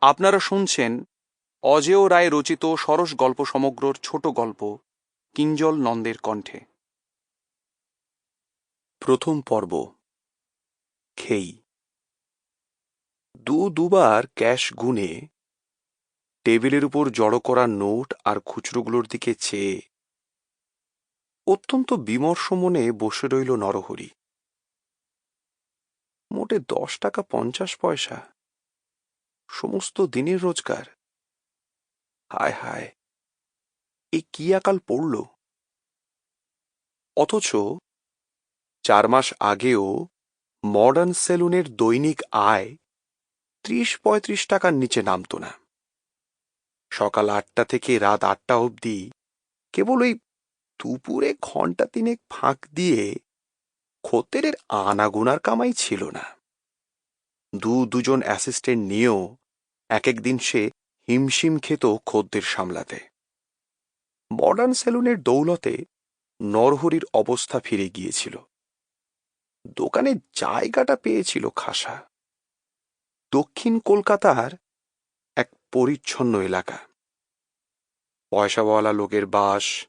আপনারা শুনছেন অজেয় রায় রচিত সরস গল্প সমগ্রর ছোট গল্প, কিঞ্জল নন্দের কণ্ঠে। প্রথম পর্ব, খেই। দু দুবার ক্যাশ গুনে টেবিলের উপর জড়ো করা নোট আর খুচরোগুলোর দিকে চেয়ে অত্যন্ত বিমর্ষ মনে বসে রইল নরহরি। মোটে দশ টাকা পঞ্চাশ পয়সা। সমস্ত দিনের রোজগার। হায় হায়, এ কি আকাল পড়ল? অথচ চার মাস আগেও মডার্ন সেলুনের দৈনিক আয় ত্রিশ পঁয়ত্রিশ টাকার নিচে নামত না। সকাল আটটা থেকে রাত আটটা অবধি কেবল ওই দুপুরে ঘণ্টা তিনেক ফাঁক দিয়ে খদ্দেরের আনাগোনার কামাই ছিল না। দু দুজন অ্যাসিস্ট্যান্ট নিয়েও এক একদিন সে হিমশিম খেত খদ্দের সামলাতে। মডার্ন সেলুনের দৌলতে নরহরির অবস্থা ফিরে গিয়েছিল। দোকানে জায়গাটা পেয়েছিল খাসা। দক্ষিণ কলকাতার এক পরিচ্ছন্ন এলাকা। পয়সাওয়ালা লোকের বাস।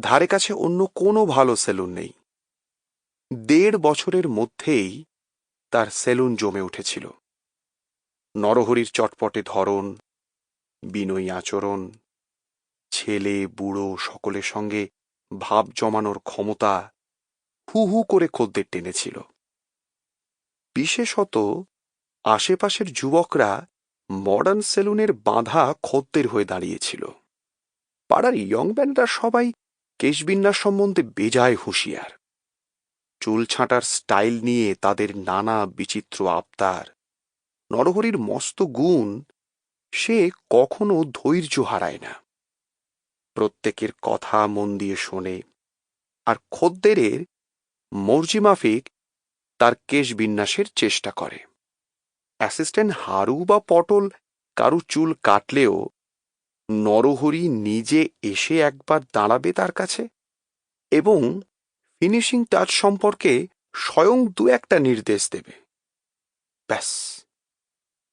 ধারে কাছে অন্য কোনো ভালো সেলুন নেই। দেড় বছরের মধ্যেই তার সেলুন জমে উঠেছিল। নরহরির চটপটে ধরন বিনয়ী আচরণ, ছেলে, বুড়ো, সকলের সঙ্গে ভাব জমানোর ক্ষমতা হু হু করে খদ্দের টেনেছিল। বিশেষত আশেপাশের যুবকরা মডার্ন সেলুনের বাঁধা খদ্দের হয়ে দাঁড়িয়েছিল। পাড়ার ইয়ংম্যানরা সবাই কেশবিন্যাস সম্বন্ধে বেজায় হুঁশিয়ার। চুল ছাঁটার স্টাইল নিয়ে তাদের নানা বিচিত্র আবতার নরহরির মস্ত গুণ সে কখনো ধৈর্য হারায় না। প্রত্যেকের কথা মন দিয়ে শোনে আর খদ্দেরের মর্জিমাফিক তার কেশ বিন্যাসের চেষ্টা করে। অ্যাসিস্ট্যান্ট হারু বা পটল কারু চুল কাটলেও নরহরি নিজে এসে একবার দাঁড়াবে তার কাছে এবং ফিনিশিং টাচ সম্পর্কে স্বয়ং দু একটা নির্দেশ দেবে। ব্যাস।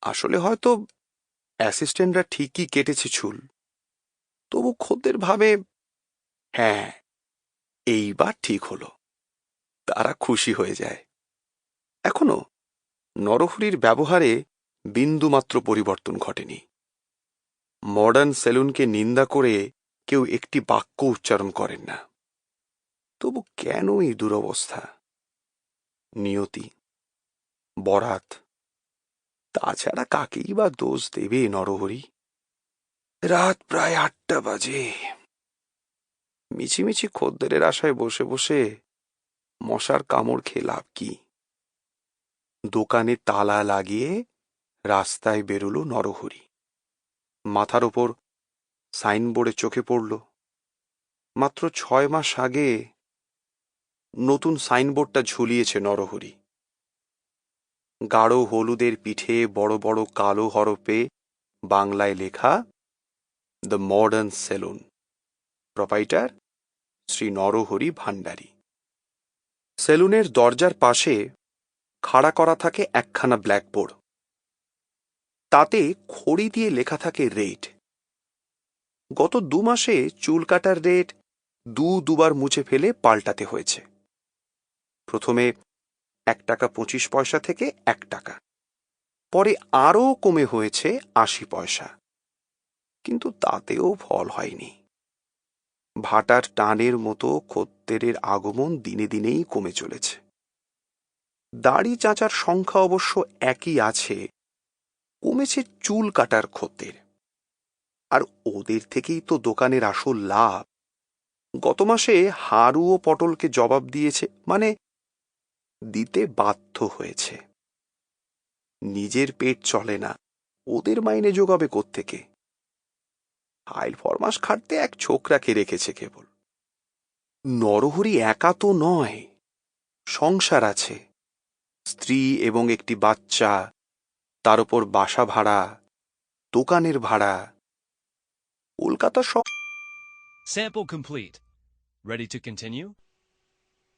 আসলে হয়তো অ্যাসিস্ট্যান্টরা ঠিকই কেটেছে চুল। তবু খদ্দের ভাবে হ্যাঁ এইবার ঠিক হলো। তারা খুশি হয়ে যায়। এখনও নরহরির ব্যবহারে বিন্দুমাত্র পরিবর্তন ঘটেনি। মডার্ন সেলুনকে নিন্দা করে কেউ একটি বাক্য উচ্চারণ করেন না। তবু কেন এই দুরবস্থা? নিয়তি, বরাত তাছাড়া কাকেই বা দোষ দেবে নরহরি? রাত প্রায় আটটা বাজে। মিছিমিছি খদ্দেরের আশায় বসে বসে মশার কামড় খেয়ে লাভ কি? দোকানে তালা লাগিয়ে রাস্তায় বেরোল নরহরি। মাথার ওপর সাইনবোর্ডে চোখে পড়ল। মাত্র ছয় মাস আগে নতুন সাইনবোর্ডটা ঝুলিয়েছে নরহরি। গাঢ় হলুদের পিঠে বড় বড় কালো হরপে বাংলায় লেখা the modern saloon proprietor Shri Narahari Bhandari. সেলুনের দরজার পাশে খাড়া করা থাকে একখানা ব্ল্যাকবোর্ড। তাতে খড়ি দিয়ে লেখা থাকে রেট। গত দু মাসে চুল কাটার রেট দু দুবার মুছে ফেলে পাল্টাতে হয়েছে। প্রথমে এক টাকা পঁচিশ পয়সা থেকে এক টাকা। পরে আরও কমে হয়েছে আশি পয়সা। কিন্তু তাতেও ফল হয়নি। ভাটার টানের মতো খদ্দেরের আগমন দিনে দিনেই কমে চলেছে। দাড়ি চাঁচার সংখ্যা অবশ্য একই আছে। কমেছে চুল কাটার খদ্দের। আর ওদের থেকেই তো দোকানের আসল লাভ। গত মাসে হারু ও পটলকে জবাব দিয়েছে মানে দিতে বাধ্য হয়েছে। নিজের পেট চলে না, ওদের মাইনে যোগাবে কোত্থেকে? আইল ফরমাস খাটতে এক ছোকরাকে রেখেছে কেবল। নরহরি একা তো নয়, সংসার আছে। স্ত্রী এবং একটি বাচ্চা, তার উপর বাসা ভাড়া, দোকানের ভাড়া। কলকাতা সব Sample complete. Ready to continue?